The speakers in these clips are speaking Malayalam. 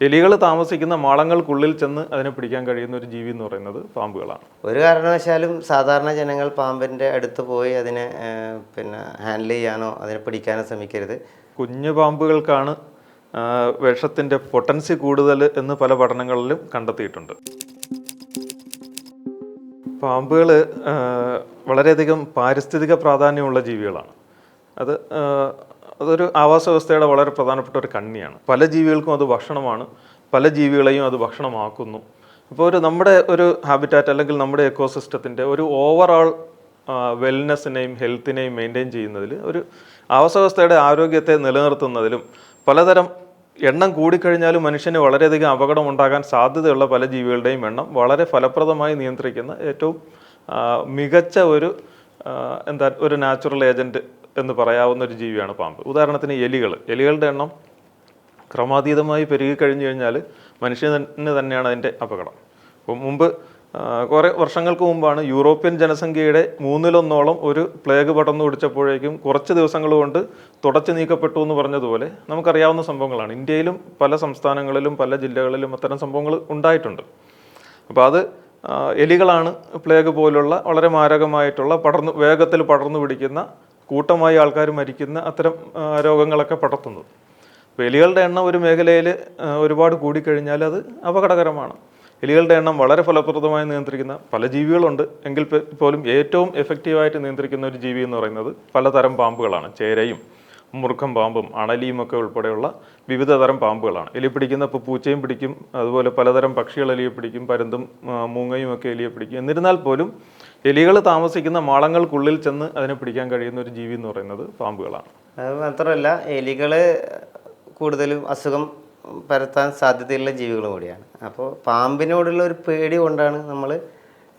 എലികൾ താമസിക്കുന്ന മാളങ്ങൾക്കുള്ളിൽ ചെന്ന് അതിനെ പിടിക്കാൻ കഴിയുന്ന ഒരു ജീവി എന്ന് പറയുന്നത് പാമ്പുകളാണ്. ഒരു കാരണവശാലും സാധാരണ ജനങ്ങൾ പാമ്പിന്റെ അടുത്ത് പോയി അതിനെ പിന്നെ ഹാൻഡിൽ ചെയ്യാനോ അതിനെ പിടിക്കാനോ ശ്രമിക്കരുത്. കുഞ്ഞു പാമ്പുകൾക്കാണ് വിഷത്തിന്റെ പൊട്ടൻസി കൂടുതൽ എന്ന് പല പഠനങ്ങളിലും കണ്ടെത്തിയിട്ടുണ്ട്. പാമ്പുകൾ വളരെയധികം പാരിസ്ഥിതിക പ്രാധാന്യമുള്ള ജീവികളാണ്. അത് അതൊരു ആവാസ വ്യവസ്ഥയുടെ വളരെ പ്രധാനപ്പെട്ട ഒരു കണ്ണിയാണ്. പല ജീവികൾക്കും അത് ഭക്ഷണമാണ്. പല ജീവികളെയും അത് ഭക്ഷണമാക്കുന്നു. അപ്പോൾ ഒരു നമ്മുടെ ഒരു ഹാബിറ്റാറ്റ് അല്ലെങ്കിൽ നമ്മുടെ എക്കോസിസ്റ്റത്തിന്റെ ഒരു ഓവറോൾ വെൽനെസ്സിനെയും ഹെൽത്തിനെയും മെയിന്റെയിൻ ചെയ്യുന്നതിൽ ഒരു ആവാസവ്യവസ്ഥയുടെ ആരോഗ്യത്തെ നിലനിർത്തുന്നതിലും പലതരം എണ്ണം കൂടിക്കഴിഞ്ഞാലും മനുഷ്യന് വളരെയധികം അപകടം ഉണ്ടാകാൻ സാധ്യതയുള്ള പല ജീവികളുടെയും എണ്ണം വളരെ ഫലപ്രദമായി നിയന്ത്രിക്കുന്ന ഏറ്റവും മികച്ച ഒരു എന്താ ഒരു നാച്ചുറൽ ഏജന്റ് എന്ന് പറയാവുന്ന ഒരു ജീവിയാണ് പാമ്പ്. ഉദാഹരണത്തിന് എലികൾ. എലികളുടെ എണ്ണം ക്രമാതീതമായി പെരുകി കഴിഞ്ഞു കഴിഞ്ഞാൽ മനുഷ്യന് തന്നെയാണ് അതിന്റെ അപകടം. മുമ്പ് കുറേ വർഷങ്ങൾക്ക് മുമ്പാണ് യൂറോപ്യൻ ജനസംഖ്യയുടെ മൂന്നിലൊന്നോളം ഒരു പ്ലേഗ് പടർന്നു പിടിച്ചപ്പോഴേക്കും കുറച്ച് ദിവസങ്ങൾ കൊണ്ട് തുടച്ചു നീക്കപ്പെട്ടു എന്ന് പറഞ്ഞതുപോലെ നമുക്കറിയാവുന്ന സംഭവങ്ങളാണ്. ഇന്ത്യയിലും പല സംസ്ഥാനങ്ങളിലും പല ജില്ലകളിലും അത്തരം സംഭവങ്ങൾ ഉണ്ടായിട്ടുണ്ട്. അപ്പോൾ അത് എലികളാണ് പ്ലേഗ് പോലുള്ള വളരെ മാരകമായിട്ടുള്ള പടർന്നു വേഗത്തിൽ പടർന്നു പിടിക്കുന്ന കൂട്ടമായി ആൾക്കാർ മരിക്കുന്ന അത്തരം രോഗങ്ങളൊക്കെ പടർത്തുന്നത്. അപ്പോൾ എലികളുടെ എണ്ണം ഒരു മേഖലയിൽ ഒരുപാട് കൂടിക്കഴിഞ്ഞാൽ അത് അപകടകരമാണ്. എലികളുടെ എണ്ണം വളരെ ഫലപ്രദമായി നിയന്ത്രിക്കുന്ന പല ജീവികളുണ്ട്. എങ്കിൽ പോലും ഏറ്റവും എഫക്റ്റീവായിട്ട് നിയന്ത്രിക്കുന്ന ഒരു ജീവി എന്ന് പറയുന്നത് പലതരം പാമ്പുകളാണ്. ചേരയും മുറുക്കം പാമ്പും അണലിയും ഒക്കെ ഉൾപ്പെടെയുള്ള വിവിധ തരം പാമ്പുകളാണ്. എലി പിടിക്കുന്ന ഇപ്പോൾ പൂച്ചയും പിടിക്കും. അതുപോലെ പലതരം പക്ഷികൾ എലിയെ പിടിക്കും. പരുന്തും മൂങ്ങയും ഒക്കെ എലിയെ പിടിക്കും. എന്നിരുന്നാൽ പോലും എലികൾ താമസിക്കുന്ന മാളങ്ങൾക്കുള്ളിൽ ചെന്ന് അതിനെ പിടിക്കാൻ കഴിയുന്ന ഒരു ജീവി എന്ന് പറയുന്നത് പാമ്പുകളാണ്. അത് മാത്രമല്ല എലികൾ കൂടുതലും അസുഖം പരത്താൻ സാധ്യതയുള്ള ജീവികൾ കൂടിയാണ്. അപ്പോൾ പാമ്പിനോടുള്ള ഒരു പേടി കൊണ്ടാണ് നമ്മൾ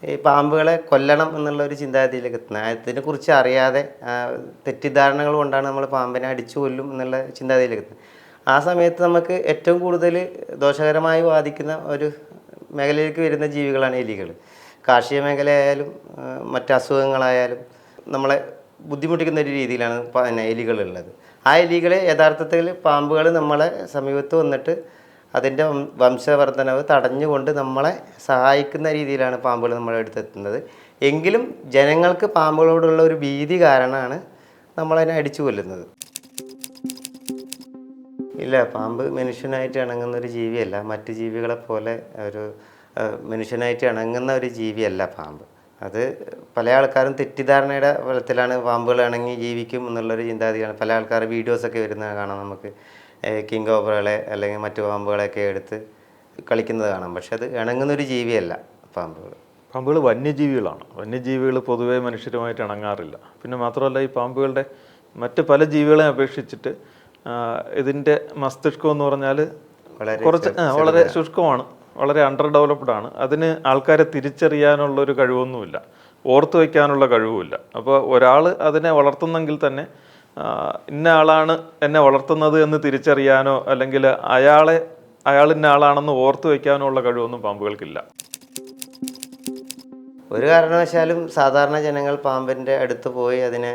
ഈ പാമ്പുകളെ കൊല്ലണം എന്നുള്ള ഒരു ചിന്താഗതിയിലേക്ക് എത്തുന്നത്. അതിനെക്കുറിച്ച് അറിയാതെ തെറ്റിദ്ധാരണകൾ കൊണ്ടാണ് നമ്മൾ പാമ്പിനെ അടിച്ചു കൊല്ലും എന്നുള്ള ചിന്താഗതിയിലേക്ക് എത്തുന്നത്. ആ സമയത്ത് നമുക്ക് ഏറ്റവും കൂടുതൽ ദോഷകരമായി ബാധിക്കുന്ന ഒരു മേഖലയിലേക്ക് വരുന്ന ജീവികളാണ് എലികൾ. കാർഷിക മേഖലയായാലും മറ്റ് അസുഖങ്ങളായാലും നമ്മളെ ബുദ്ധിമുട്ടിക്കുന്ന ഒരു രീതിയിലാണ് പിന്നെ എലികളുള്ളത്. ആ എലികളെ യഥാർത്ഥത്തിൽ പാമ്പുകൾ നമ്മളെ സമീപത്ത് വന്നിട്ട് അതിന്റെ വംശവർദ്ധനവ് തടഞ്ഞുകൊണ്ട് നമ്മളെ സഹായിക്കുന്ന രീതിയിലാണ് പാമ്പുകൾ നമ്മളെ അടുത്തെത്തുന്നത്. എങ്കിലും ജനങ്ങൾക്ക് പാമ്പുകളോടുള്ള ഒരു ഭീതി കാരണമാണ് നമ്മളതിനെ അടിച്ചു കൊല്ലുന്നത്. ഇല്ല പാമ്പ് മനുഷ്യനായിട്ട് ഇണങ്ങുന്ന ഒരു ജീവിയല്ല. മറ്റ് ജീവികളെ പോലെ ഒരു മനുഷ്യനായിട്ട് ഇണങ്ങുന്ന ഒരു ജീവിയല്ല പാമ്പ്. അത് പല ആൾക്കാരും തെറ്റിദ്ധാരണയുടെ ഫലത്തിലാണ് പാമ്പുകൾ ഇണങ്ങി ജീവിക്കും എന്നുള്ളൊരു ചിന്താഗതിയാണ്. പല ആൾക്കാർ വീഡിയോസൊക്കെ വരുന്നത് കാണാം നമുക്ക്. കിങ് ഓബറുകളെ അല്ലെങ്കിൽ മറ്റു പാമ്പുകളെയൊക്കെ എടുത്ത് കളിക്കുന്നത് കാണാം. പക്ഷെ അത് ഇണങ്ങുന്ന ഒരു ജീവിയല്ല പാമ്പുകൾ. പാമ്പുകൾ വന്യജീവികളാണ്. വന്യജീവികൾ പൊതുവേ മനുഷ്യരുമായിട്ട് ഇണങ്ങാറില്ല. പിന്നെ മാത്രമല്ല ഈ പാമ്പുകളുടെ മറ്റ് പല ജീവികളെ അപേക്ഷിച്ചിട്ട് ഇതിന്റെ മസ്തിഷ്കം എന്ന് പറഞ്ഞാൽ വളരെ കുറച്ച് വളരെ ശുഷ്കമാണ്. വളരെ അണ്ടർ ഡെവലപ്ഡ് ആണ്. അതിന് ആൾക്കാരെ തിരിച്ചറിയാനുള്ള ഒരു കഴിവൊന്നുമില്ല. ഓർത്തു വയ്ക്കാനുള്ള കഴിവുമില്ല. അപ്പോൾ ഒരാൾ അതിനെ വളർത്തുന്നെങ്കിൽ തന്നെ ഇന്ന ആളാണ് എന്നെ വളർത്തുന്നത് എന്ന് തിരിച്ചറിയാനോ അല്ലെങ്കിൽ അയാളെ അയാൾ ഇന്ന ആളാണെന്ന് ഓർത്തു വയ്ക്കാനോ ഉള്ള കഴിവൊന്നും പാമ്പുകൾക്കില്ല. ഒരു കാരണവശാലും സാധാരണ ജനങ്ങൾ പാമ്പിന്റെ അടുത്ത് പോയി അതിനെ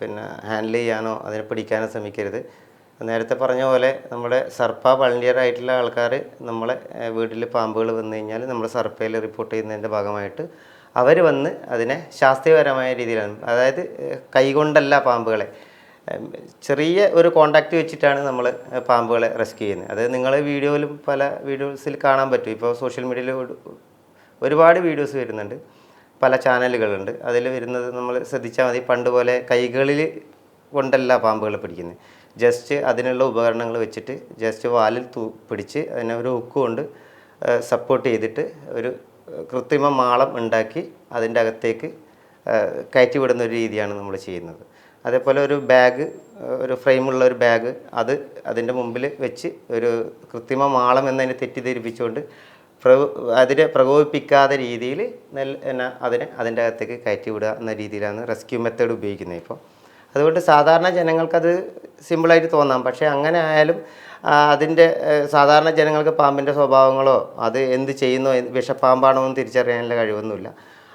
പിന്നെ ഹാൻഡിൽ ചെയ്യാനോ അതിനെ പിടിക്കാനോ ശ്രമിക്കരുത്. നേരത്തെ പറഞ്ഞ പോലെ നമ്മുടെ സർപ്പ വളണ്ടിയർ ആയിട്ടുള്ള ആൾക്കാർ നമ്മളെ വീട്ടിൽ പാമ്പുകൾ വന്നു കഴിഞ്ഞാൽ നമ്മൾ സർപ്പയിൽ റിപ്പോർട്ട് ചെയ്യുന്നതിന്റെ ഭാഗമായിട്ട് അവർ വന്ന് അതിനെ ശാസ്ത്രീയപരമായ രീതിയിലാണ്. അതായത് കൈകൊണ്ടല്ല പാമ്പുകളെ. ചെറിയ ഒരു കോണ്ടാക്റ്റ് വെച്ചിട്ടാണ് നമ്മൾ പാമ്പുകളെ റെസ്ക്യൂ ചെയ്യുന്നത്. അത് നിങ്ങൾ വീഡിയോയിലും പല വീഡിയോസിൽ കാണാൻ പറ്റും. ഇപ്പോൾ സോഷ്യൽ മീഡിയയിൽ ഒരുപാട് വീഡിയോസ് വരുന്നുണ്ട്. പല ചാനലുകളുണ്ട്. അതിൽ വരുന്നത് നമ്മൾ ശ്രദ്ധിച്ചാൽ മതി. പണ്ട് പോലെ കൈകളിൽ കൊണ്ടല്ല പാമ്പുകളെ പിടിക്കുന്നത് ജസ്റ്റ് അതിനുള്ള ഉപകരണങ്ങൾ വെച്ചിട്ട് ജസ്റ്റ് വാലിൽ തൂ പിടിച്ച് അതിനെ ഒരു ഹുക്ക് കൊണ്ട് സപ്പോർട്ട് ചെയ്തിട്ട് ഒരു കൃത്രിമ മാളം ഉണ്ടാക്കി അതിന്റെ അകത്തേക്ക് കയറ്റി വിടുന്ന ഒരു രീതിയാണ് നമ്മൾ ചെയ്യുന്നത്. അതേപോലെ ഒരു ബാഗ് ഒരു ഫ്രെയിമുള്ള ഒരു ബാഗ് അത് അതിന്റെ മുമ്പിൽ വെച്ച് ഒരു കൃത്രിമ മാളം എന്നതിനെ തെറ്റിദ്ധരിപ്പിച്ചുകൊണ്ട് പ്ര അതിനെ പ്രകോപിപ്പിക്കാത്ത രീതിയിൽ നെൽ എന്നാ അതിനെ അതിന്റെ അകത്തേക്ക് കയറ്റി വിടുക എന്ന രീതിയിലാണ് റെസ്ക്യൂ മെത്തേഡ് ഉപയോഗിക്കുന്നത് ഇപ്പോൾ. അതുകൊണ്ട് സാധാരണ ജനങ്ങൾക്കത് സിമ്പിളായിട്ട് തോന്നാം. പക്ഷേ അങ്ങനെ ആയാലും അതിന്റെ സാധാരണ ജനങ്ങൾക്ക് പാമ്പിന്റെ സ്വഭാവങ്ങളോ അത് എന്ത് ചെയ്യുന്നോ വിഷപ്പാമ്പാണോ എന്ന് തിരിച്ചറിയാനുള്ള കഴിവൊന്നുമില്ല.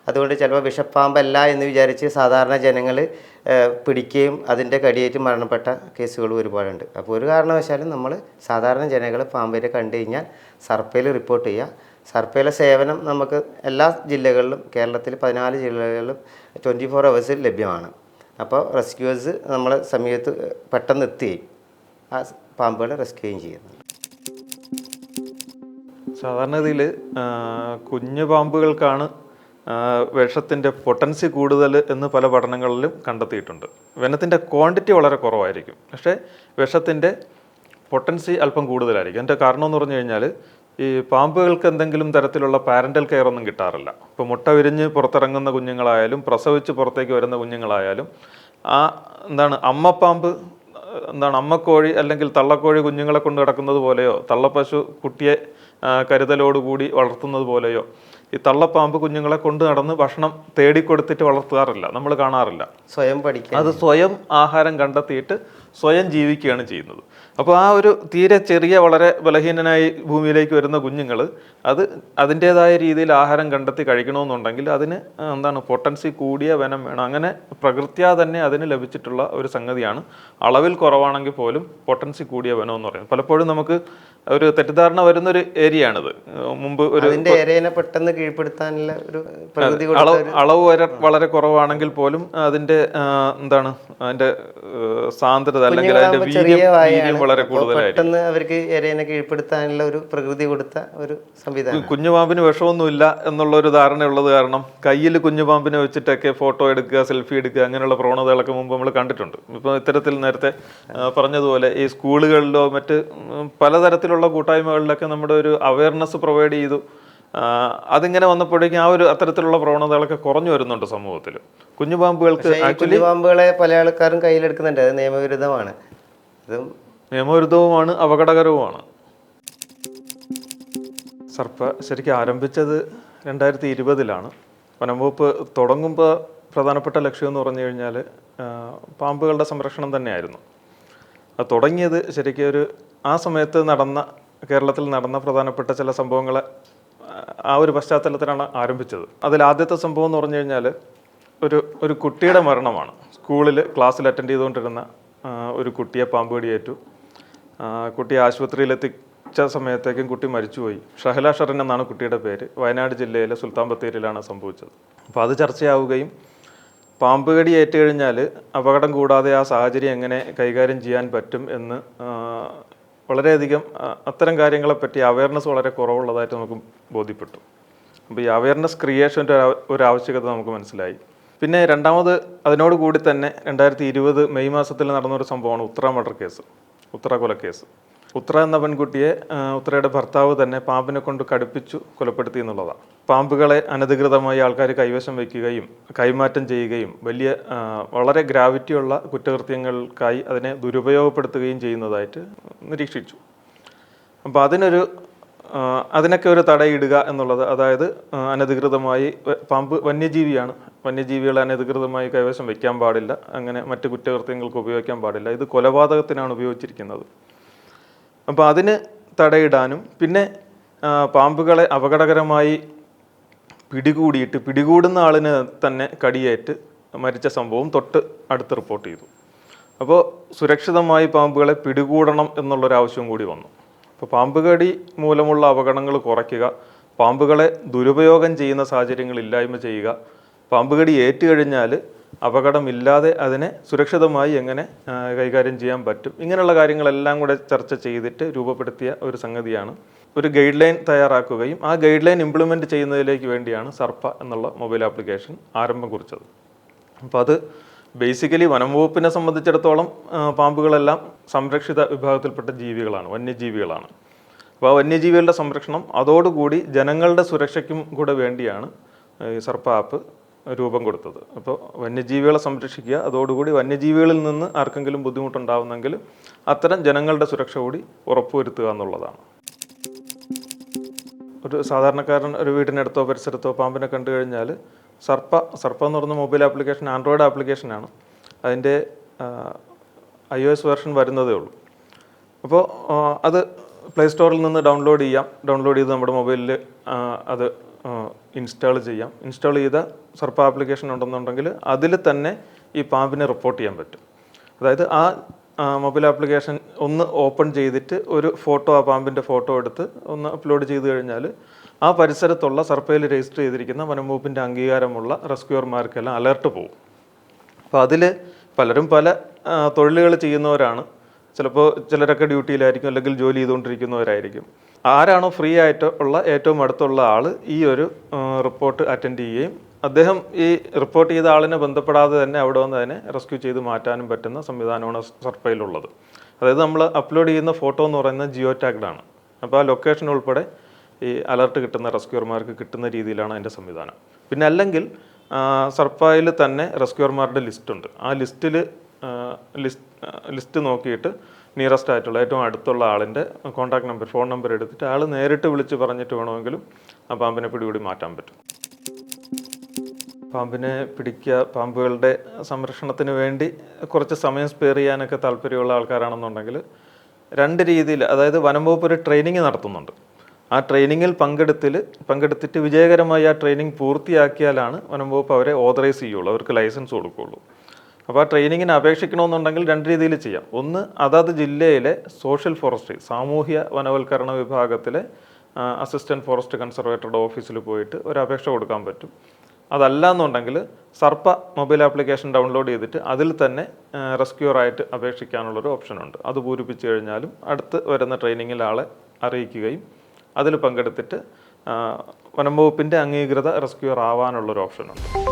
അതുകൊണ്ട് ചിലപ്പോൾ വിഷപ്പാമ്പല്ല എന്ന് വിചാരിച്ച് സാധാരണ ജനങ്ങൾ പിടിക്കുകയും അതിന്റെ കടിയേറ്റ് മരണപ്പെട്ട കേസുകൾ ഒരുപാടുണ്ട്. അപ്പോൾ ഒരു കാരണവശാലും നമ്മൾ സാധാരണ ജനങ്ങൾ പാമ്പിനെ കണ്ടു കഴിഞ്ഞാൽ സർപ്പയിൽ റിപ്പോർട്ട് ചെയ്യുക. സർപ്പയിലെ സേവനം നമുക്ക് എല്ലാ ജില്ലകളിലും കേരളത്തിൽ പതിനാല് ജില്ലകളിലും ട്വന്റി ഫോർ അവേഴ്സിൽ ലഭ്യമാണ്. അപ്പോൾ റെസ്ക്യൂവേഴ്സ് നമ്മളെ സമയത്ത് പെട്ടെന്ന് എത്തുകയും ആ പാമ്പുകളെ റെസ്ക്യൂയും ചെയ്യുന്നു സാധാരണഗതിയിൽ കുഞ്ഞു പാമ്പുകൾക്കാണ് വിഷത്തിന്റെ പൊട്ടൻസി കൂടുതൽ എന്ന് പല പഠനങ്ങളിലും കണ്ടെത്തിയിട്ടുണ്ട്. വെനത്തിന്റെ ക്വാണ്ടിറ്റി വളരെ കുറവായിരിക്കും. പക്ഷേ വിഷത്തിന്റെ പൊട്ടൻസി അല്പം കൂടുതലായിരിക്കും. അതിന്റെ കാരണം എന്ന് പറഞ്ഞു കഴിഞ്ഞാൽ ഈ പാമ്പുകൾക്ക് എന്തെങ്കിലും തരത്തിലുള്ള പാരന്റൽ കെയർ ഒന്നും കിട്ടാറില്ല. ഇപ്പോൾ മുട്ട വിരിഞ്ഞ് പുറത്തിറങ്ങുന്ന കുഞ്ഞുങ്ങളായാലും പ്രസവിച്ച് പുറത്തേക്ക് വരുന്ന കുഞ്ഞുങ്ങളായാലും ആ എന്താണ് അമ്മപ്പാമ്പ് എന്താണ് അമ്മക്കോഴി അല്ലെങ്കിൽ തള്ളക്കോഴി കുഞ്ഞുങ്ങളെ കൊണ്ട് കിടക്കുന്നത് പോലെയോ തള്ളപ്പശു കുട്ടിയെ കരുതലോടുകൂടി വളർത്തുന്നത് പോലെയോ ഈ തള്ളപ്പാമ്പ് കുഞ്ഞുങ്ങളെ കൊണ്ട് നടന്ന് ഭക്ഷണം തേടിക്കൊടുത്തിട്ട് വളർത്താറില്ല. നമ്മൾ കാണാറില്ല. സ്വയം പഠിക്കുക അത് സ്വയം ആഹാരം കണ്ടെത്തിയിട്ട് സ്വയം ജീവിക്കുകയാണ് ചെയ്യുന്നത്. അപ്പോൾ ആ ഒരു തീരെ ചെറിയ വളരെ ബലഹീനനായി ഭൂമിയിലേക്ക് വരുന്ന കുഞ്ഞുങ്ങൾ അത് അതിന്റേതായ രീതിയിൽ ആഹാരം കണ്ടെത്തി കഴിക്കണമെന്നുണ്ടെങ്കിൽ അതിന് എന്താണ് പൊട്ടൻസി കൂടിയ വനം വേണം. അങ്ങനെ പ്രകൃത്യാ തന്നെ അതിന് ലഭിച്ചിട്ടുള്ള ഒരു സംഗതിയാണ് അളവിൽ കുറവാണെങ്കിൽ പോലും പൊട്ടൻസി കൂടിയ വനം എന്ന് പറയുന്നത്. പലപ്പോഴും നമുക്ക് ഒരു തെറ്റിദ്ധാരണ വരുന്നൊരു ആണിത് മുമ്പ് ഒരു അതിന്റെ പെട്ടെന്ന് കീഴ്പ്പെടുത്താനുള്ള ഒരു പ്രകൃതി അളവ് അളവ് വരെ വളരെ കുറവാണെങ്കിൽ പോലും അതിന്റെ എന്താണ് അതിന്റെ സാന്ദ്രത അല്ലെങ്കിൽ അതിന്റെ വീര്യം വളരെ പെട്ടെന്ന് അവർക്ക് ഏരിയനെ കീഴ്പ്പെടുത്താനുള്ള ഒരു പ്രകൃതി കൊടുത്ത ഒരു സംവിധാനം. കുഞ്ഞുപാമ്പിന് വിഷമൊന്നുമില്ല എന്നുള്ള ഒരു ധാരണയുള്ളത് കാരണം കയ്യിൽ കുഞ്ഞുപാമ്പിനെ വെച്ചിട്ടൊക്കെ ഫോട്ടോ എടുക്കുക സെൽഫി എടുക്കുക അങ്ങനെയുള്ള പ്രവണതകളൊക്കെ മുമ്പ് നമ്മൾ കണ്ടിട്ടുണ്ട്. ഇപ്പൊ ഇത്തരത്തിൽ നേരത്തെ പറഞ്ഞതുപോലെ ഈ സ്കൂളുകളിലോ മറ്റ് ഉം, പലതരത്തിലുള്ള കൂട്ടായ്മകളിലൊക്കെ നമ്മുടെ ഒരു അവയർനെസ് പ്രൊവൈഡ് ചെയ്തു. അതിങ്ങനെ വന്നപ്പോഴേക്കും ആ ഒരു അത്തരത്തിലുള്ള പ്രവണതകളൊക്കെ കുറഞ്ഞു വരുന്നുണ്ട് സമൂഹത്തിൽ. കുഞ്ഞുപാമ്പുകൾക്ക് കുഞ്ഞുപാമ്പുകളെ പല ആൾക്കാരും കയ്യിലെടുക്കുന്നുണ്ട്. അത് നിയമവിരുദ്ധമാണ്. ഇതും നിയമവിരുദ്ധവുമാണ് അപകടകരവുമാണ്. സർപ്പ ശരിക്കും ആരംഭിച്ചത് രണ്ടായിരത്തി ഇരുപതിലാണ് വനംവകുപ്പ് തുടങ്ങുമ്പോൾ പ്രധാനപ്പെട്ട ലക്ഷ്യം എന്ന് പറഞ്ഞു കഴിഞ്ഞാൽ പാമ്പുകളുടെ സംരക്ഷണം തന്നെയായിരുന്നു. അത് തുടങ്ങിയത് ശരിക്കും ഒരു ആ സമയത്ത് നടന്ന കേരളത്തിൽ നടന്ന പ്രധാനപ്പെട്ട ചില സംഭവങ്ങളെ ആ, ഒരു പശ്ചാത്തലത്തിലാണ് ആരംഭിച്ചത്. അതിൽ ആദ്യത്തെ സംഭവം എന്ന് പറഞ്ഞു കഴിഞ്ഞാൽ ഒരു ഒരു കുട്ടിയുടെ മരണമാണ്. സ്കൂളിൽ ക്ലാസ്സിൽ അറ്റൻഡ് ചെയ്തുകൊണ്ടിരുന്ന ഒരു കുട്ടിയെ പാമ്പ് കടിയേറ്റു കുട്ടിയെ ആശുപത്രിയിലെത്തിച്ച സമയത്തേക്കും കുട്ടി മരിച്ചുപോയി. ഷഹല ഷറൻ എന്നാണ് കുട്ടിയുടെ പേര്. വയനാട് ജില്ലയിലെ സുൽത്താൻ ബത്തേരിയിലാണ് സംഭവിച്ചത്. അപ്പോൾ അത് ചർച്ചയാവുകയും പാമ്പ് കടി ഏറ്റു കഴിഞ്ഞാൽ അപകടം കൂടാതെ ആ സാഹചര്യം എങ്ങനെ കൈകാര്യം ചെയ്യാൻ പറ്റും എന്ന് വളരെയധികം അത്തരം കാര്യങ്ങളെപ്പറ്റി അവയർനെസ് വളരെ കുറവുള്ളതായിട്ട് നമുക്ക് ബോധ്യപ്പെട്ടു. അപ്പോൾ ഈ അവയർനെസ് ക്രിയേഷന്റെ ഒരു ഒരു ആവശ്യകത നമുക്ക് മനസ്സിലായി. പിന്നെ രണ്ടാമത് അതിനോട് കൂടി തന്നെ രണ്ടായിരത്തി ഇരുപത് മെയ് മാസത്തിൽ നടന്നൊരു സംഭവമാണ് ഉത്തര മർഡർ കേസ് ഉത്തര കൊലക്കേസ് ഉത്തര എന്ന പെൺകുട്ടിയെ ഉത്രയുടെ ഭർത്താവ് തന്നെ പാമ്പിനെ കൊണ്ട് കടുപ്പിച്ചു കൊലപ്പെടുത്തി എന്നുള്ളതാണ്. പാമ്പുകളെ അനധികൃതമായി ആൾക്കാർ കൈവശം വയ്ക്കുകയും കൈമാറ്റം ചെയ്യുകയും വലിയ വളരെ ഗ്രാവിറ്റിയുള്ള കുറ്റകൃത്യങ്ങൾക്കായി അതിനെ ദുരുപയോഗപ്പെടുത്തുകയും ചെയ്യുന്നതായിട്ട് നിരീക്ഷിച്ചു. അപ്പോൾ അതിനൊരു അതിനൊക്കെ ഒരു തടയിടുക എന്നുള്ളത് അതായത് അനധികൃതമായി പാമ്പ് വന്യജീവിയാണ്. വന്യജീവികളെ അനധികൃതമായി കൈവശം വയ്ക്കാൻ പാടില്ല. അങ്ങനെ മറ്റ് കുറ്റകൃത്യങ്ങൾക്ക് ഉപയോഗിക്കാൻ പാടില്ല. ഇത് കൊലപാതകത്തിനാണ് ഉപയോഗിച്ചിരിക്കുന്നത്. അപ്പോൾ അതിന് തടയിടാനും പിന്നെ പാമ്പുകളെ അപകടകരമായി പിടികൂടിയിട്ട് പിടികൂടുന്ന ആളിന് തന്നെ കടിയേറ്റ് മരിച്ച സംഭവം തൊട്ട് അടുത്ത് റിപ്പോർട്ട് ചെയ്തു. അപ്പോൾ സുരക്ഷിതമായി പാമ്പുകളെ പിടികൂടണം എന്നുള്ളൊരു ആവശ്യം കൂടി വന്നു. അപ്പോൾ പാമ്പ് കടി മൂലമുള്ള അപകടങ്ങൾ കുറയ്ക്കുക പാമ്പുകളെ ദുരുപയോഗം ചെയ്യുന്ന സാഹചര്യങ്ങൾ ഇല്ലായ്മ ചെയ്യുക പാമ്പ് കടി ഏറ്റുകഴിഞ്ഞാൽ അപകടമില്ലാതെ അതിനെ സുരക്ഷിതമായി എങ്ങനെ കൈകാര്യം ചെയ്യാൻ പറ്റും? ഇങ്ങനെയുള്ള കാര്യങ്ങളെല്ലാം കൂടെ ചർച്ച ചെയ്തിട്ട് രൂപപ്പെടുത്തിയ ഒരു സംഗതിയാണ്. ഒരു ഗൈഡ് ലൈൻ തയ്യാറാക്കുകയും ആ ഗൈഡ് ലൈൻ ഇംപ്ലിമെന്റ് ചെയ്യുന്നതിലേക്ക് വേണ്ടിയാണ് സർപ്പ എന്നുള്ള മൊബൈൽ ആപ്ലിക്കേഷൻ ആരംഭം കുറിച്ചത്. അപ്പോൾ അത് ബേസിക്കലി വനം വകുപ്പിനെ സംബന്ധിച്ചിടത്തോളം പാമ്പുകളെല്ലാം സംരക്ഷിത വിഭാഗത്തിൽപ്പെട്ട ജീവികളാണ് വന്യജീവികളാണ്. അപ്പോൾ ആ വന്യജീവികളുടെ സംരക്ഷണം അതോടുകൂടി ജനങ്ങളുടെ സുരക്ഷയ്ക്കും കൂടെ വേണ്ടിയാണ് സർപ്പ ആപ്പ് രൂപം കൊടുത്തത്. അപ്പോൾ വന്യജീവികളെ സംരക്ഷിക്കുക അതോടുകൂടി വന്യജീവികളിൽ നിന്ന് ആർക്കെങ്കിലും ബുദ്ധിമുട്ടുണ്ടാവുന്നെങ്കിൽ അത്തരം ജനങ്ങളുടെ സുരക്ഷ കൂടി ഉറപ്പുവരുത്തുക എന്നുള്ളതാണ്. ഒരു സാധാരണക്കാരൻ ഒരു വീടിനടുത്തോ പരിസരത്തോ പാമ്പിനെ കണ്ടു കഴിഞ്ഞാൽ സർപ്പ സർപ്പ എന്ന് പറയുന്ന മൊബൈൽ ആപ്ലിക്കേഷൻ ആൻഡ്രോയിഡ് ആപ്ലിക്കേഷനാണ്. അതിന്റെ ഐ ഒ എസ് വെർഷൻ വരുന്നതേ ഉള്ളൂ. അപ്പോൾ അത് പ്ലേ സ്റ്റോറിൽ നിന്ന് ഡൗൺലോഡ് ചെയ്യാം. ഡൗൺലോഡ് ചെയ്ത് നമ്മുടെ മൊബൈലിൽ അത് ഇൻസ്റ്റാൾ ചെയ്യാം. ഇൻസ്റ്റാൾ ചെയ്ത സർപ്പ ആപ്ലിക്കേഷൻ ഉണ്ടെന്നുണ്ടെങ്കിൽ അതിൽ തന്നെ ഈ പാമ്പിനെ റിപ്പോർട്ട് ചെയ്യാൻ പറ്റും. അതായത് ആ മൊബൈൽ ആപ്ലിക്കേഷൻ ഒന്ന് ഓപ്പൺ ചെയ്തിട്ട് ഒരു ഫോട്ടോ ആ പാമ്പിന്റെ ഫോട്ടോ എടുത്ത് ഒന്ന് അപ്ലോഡ് ചെയ്ത് കഴിഞ്ഞാൽ ആ പരിസരത്തുള്ള സർപ്പയിൽ രജിസ്റ്റർ ചെയ്തിരിക്കുന്ന വനംവകുപ്പിന്റെ അംഗീകാരമുള്ള റെസ്ക്യൂർമാർക്കെല്ലാം അലർട്ട് പോകും. അപ്പോൾ അതിൽ പലരും പല തൊഴിലുകൾ ചെയ്യുന്നവരാണ്. ചിലപ്പോൾ ചിലരൊക്കെ ഡ്യൂട്ടിയിലായിരിക്കും അല്ലെങ്കിൽ ജോലി ചെയ്തുകൊണ്ടിരിക്കുന്നവരായിരിക്കും. ആരാണോ ഫ്രീ ആയിട്ട് ഉള്ള ഏറ്റവും അടുത്തുള്ള ആൾ ഈ ഒരു റിപ്പോർട്ട് അറ്റൻഡ് ചെയ്യുകയും അദ്ദേഹം ഈ റിപ്പോർട്ട് ചെയ്ത ആളിനെ ബന്ധപ്പെടാതെ തന്നെ അവിടെ വന്ന് അതിനെ റെസ്ക്യൂ ചെയ്ത് മാറ്റാനും പറ്റുന്ന സംവിധാനമാണ് സർപ്പയിലുള്ളത് അതായത് നമ്മൾ അപ്ലോഡ് ചെയ്യുന്ന ഫോട്ടോ എന്ന് പറയുന്നത് ജിയോ ടാഗ്ഡ് ആണ്. അപ്പോൾ ആ ലൊക്കേഷൻ ഉൾപ്പെടെ ഈ അലർട്ട് കിട്ടുന്ന റെസ്ക്യൂർമാർക്ക് കിട്ടുന്ന രീതിയിലാണ് അതിന്റെ സംവിധാനം. പിന്നെ അല്ലെങ്കിൽ സർപ്പായിൽ തന്നെ റെസ്ക്യൂർമാരുടെ ലിസ്റ്റ് ഉണ്ട്. ആ ലിസ്റ്റിൽ ലിസ്റ്റ് ലിസ്റ്റ് നോക്കിയിട്ട് നിയറസ്റ്റ് ആയിട്ടുള്ള ഏറ്റവും അടുത്തുള്ള ആളിന്റെ കോൺടാക്ട് നമ്പർ ഫോൺ നമ്പർ എടുത്തിട്ട് ആൾ നേരിട്ട് വിളിച്ച് പറഞ്ഞിട്ട് വേണമെങ്കിലും ആ പാമ്പിനെ പിടികൂടി മാറ്റാൻ പറ്റും. പാമ്പിനെ പിടിക്കുക പാമ്പുകളുടെ സംരക്ഷണത്തിന് വേണ്ടി കുറച്ച് സമയം സ്പെയർ ചെയ്യാനൊക്കെ താല്പര്യമുള്ള ആൾക്കാരാണെന്നുണ്ടെങ്കിൽ രണ്ട് രീതിയിൽ അതായത് വനം വകുപ്പ് ഒരു ട്രെയിനിങ് നടത്തുന്നുണ്ട്. ആ ട്രെയിനിങ്ങിൽ പങ്കെടുത്തിൽ പങ്കെടുത്തിട്ട് വിജയകരമായി ആ ട്രെയിനിങ് പൂർത്തിയാക്കിയാലാണ് വനം വകുപ്പ് അവരെ ഓതറൈസ് ചെയ്യുള്ളൂ അവർക്ക് ലൈസൻസ് കൊടുക്കുകയുള്ളൂ. അപ്പോൾ ട്രെയിനിങ്ങിന് അപേക്ഷിക്കണമെന്നുണ്ടെങ്കിൽ രണ്ട് രീതിയിൽ ചെയ്യാം. ഒന്ന് അതാത് ജില്ലയിലെ സോഷ്യൽ ഫോറസ്ട്രി സാമൂഹ്യ വനവൽക്കരണ വിഭാഗത്തിലെ അസിസ്റ്റന്റ് ഫോറസ്റ്റ് കൺസർവേറ്ററുടെ ഓഫീസിൽ പോയിട്ട് ഒരു അപേക്ഷ കൊടുക്കാൻ പറ്റും. അതല്ല എന്നുണ്ടെങ്കിൽ സർപ്പ മൊബൈൽ ആപ്ലിക്കേഷൻ ഡൗൺലോഡ് ചെയ്തിട്ട് അതിൽ തന്നെ റെസ്ക്യൂറായിട്ട് അപേക്ഷിക്കാനുള്ളൊരു ഓപ്ഷനുണ്ട്. അത് പൂരിപ്പിച്ച് കഴിഞ്ഞാലും അടുത്ത് വരുന്ന ട്രെയിനിങ്ങിൽ ആളെ അറിയിക്കുകയും അതിൽ പങ്കെടുത്തിട്ട് വനം വകുപ്പിന്റെ അംഗീകൃത റെസ്ക്യൂർ ആവാനുള്ളൊരു ഓപ്ഷനുണ്ട്.